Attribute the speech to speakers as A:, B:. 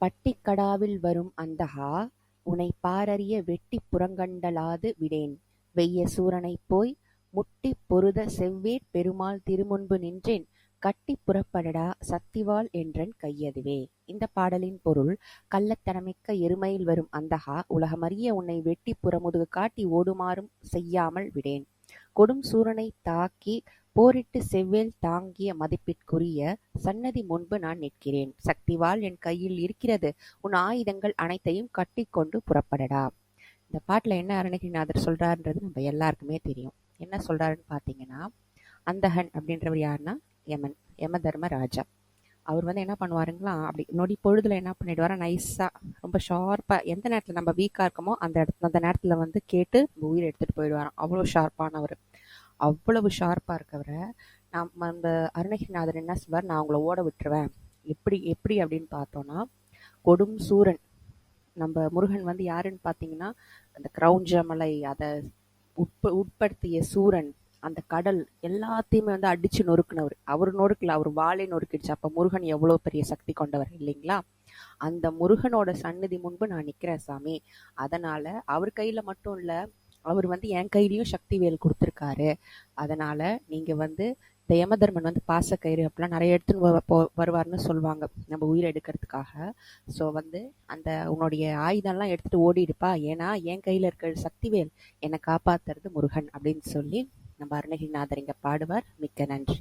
A: பட்டிக்கடாவில் வரும் அந்தகா, உனைப் பாரறிய வெட்டிப் புறங்கண்டலாது விடேன், வெய்ய சூரனைப் போய், முட்டிப் பொருதச் செவ்வேட் பெருமாள் திருமுன்பு நின்றேன், கட்டிப் புறப்படடா சத்திவாள் என்றன் கையதுவே. இந்தப் பாடலின் பொருள் கள்ளத்தனமிக்க எருமையில் வரும் அந்தகா, உலகமறிய உன்னை வெட்டிப் புறமுதுகு காட்டி ஓடுமாறும் செய்யாமல் விடேன். கொடும் சூரனைத் தாக்கிப் போரிட்டுச் செவ்வேல் தாங்கிய மதிப்பிற்குரிய சந்நிதி முன்பு நான் நிற்கிறேன். சக்திவாள் என் கையில் இருக்கிறது. உன் ஆயுதங்கள் அனைத்தையும் கட்டிக் கொண்டு புறப்படடா. இந்த பாட்டுல என்ன அருணகிரிநாதர் சொல்றாருன்றது நம்ம எல்லாருக்குமே தெரியும். என்ன சொல்றாருன்னு பார்த்தீங்கன்னா அந்தகன் அப்படின்றவர் யாருன்னா யமன். யம தர்ம ராஜா. அவர் வந்து என்ன பண்ணுவாருங்களா அப்படி நொடி பொழுதுல என்ன பண்ணிடுவாரா நைஸா ரொம்ப ஷார்ப்பா எந்த நேரத்துல நம்ம வீக்கா இருக்கோமோ அந்த இடத்துல அந்த நேரத்துல வந்து கேட்டு உயிரை எடுத்துட்டு போயிடுவாராம். அவ்வளவு ஷார்ப்பானவர். அவ்வளவு ஷார்ப்பா இருக்கவரை நம்ம அந்த அருணகிரிநாதர் என்ன சொல்வார், நான் உங்களை ஓட விட்டுருவேன். எப்படி எப்படி அப்படின்னு பார்த்தோன்னா கொடும் சூரன் நம்ம முருகன் வந்து யாருன்னு பார்த்தீங்கன்னா, அந்த கிரௌஞ்சமலை அதை உட்ப உட்படுத்திய சூரன், அந்த கடல் எல்லாத்தையுமே வந்து அடிச்சு நொறுக்குனவர். அவர் நொறுக்கல, அவர் வாழை நொறுக்கிடுச்சு. அப்ப முருகன் எவ்வளவு பெரிய சக்தி கொண்டவர் இல்லைங்களா? அந்த முருகனோட சந்நிதி முன்பு நான் நிக்கிறேன் சாமி. அதனால அவர் கையில மட்டும் இல்ல, அவர் வந்து என் கையிலயும் சக்தி வேல் கொடுத்திருக்காரு. அதனால நீங்க வந்து இந்த யமதர்மன் வந்து பாசக்கயிறு அப்படிலாம் நிறைய எடுத்துன்னு வ- போ- வருவாருன்னு சொல்லுவாங்க நம்ம உயிரை எடுக்கிறதுக்காக ஸோ வந்து அந்த உன்னுடைய ஆயுதம்லாம் எடுத்துட்டு ஓடிடுப்பா ஏன்னா என் கையில் இருக்கிற சக்திவேல் என்னை காப்பாத்துறது முருகன் அப்படின்னு சொல்லி நம்ம அருணகிரிநாதர் இங்க பாடுவார். மிக்க நன்றி.